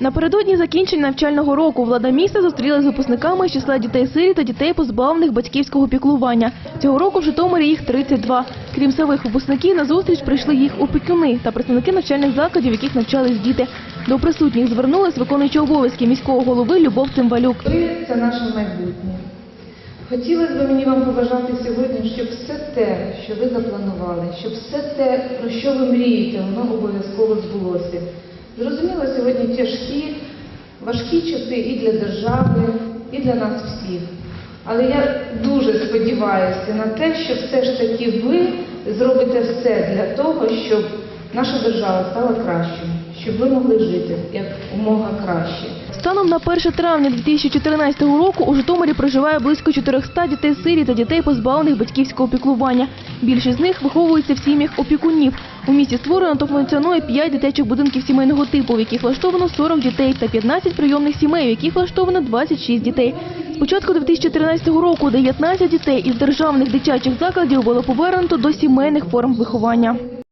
Напередодні закінчення навчального року влада міста зустріла з випускниками з числа дітей-сирі та дітей, позбавлених батьківського піклування. Цього року в Житомирі їх 32. Крім самих випускників, на зустріч прийшли їх опікуни та представники навчальних закладів, в яких навчались діти. До присутніх звернулась виконуюча обов'язки міського голови Любов Цимбалюк. Ви це наше майбутнє. Хотілося б мені вам побажати сьогодні, щоб все те, що ви запланували, щоб все те, про що ви мрієте, воно обов'язково збулося. Зрозуміло, сьогодні тяжкі, важкі часи і для держави, і для нас всіх. Але я дуже сподіваюся на те, що все ж таки ви зробите все для того, щоб наша держава стала кращою, щоб ви могли жити як умога краще. Станом на 1 травня 2014 року у Житомирі проживає близько 400 дітей-сирі та дітей, позбавлених батьківського піклування. Більшість з них виховуються в сім'ях опікунів. У місті створено та функціонує 5 дитячих будинків сімейного типу, в яких влаштовано 40 дітей, та 15 прийомних сімей, в яких влаштовано 26 дітей. З початку 2014 року 19 дітей із державних дитячих закладів було повернуто до сімейних форм виховання.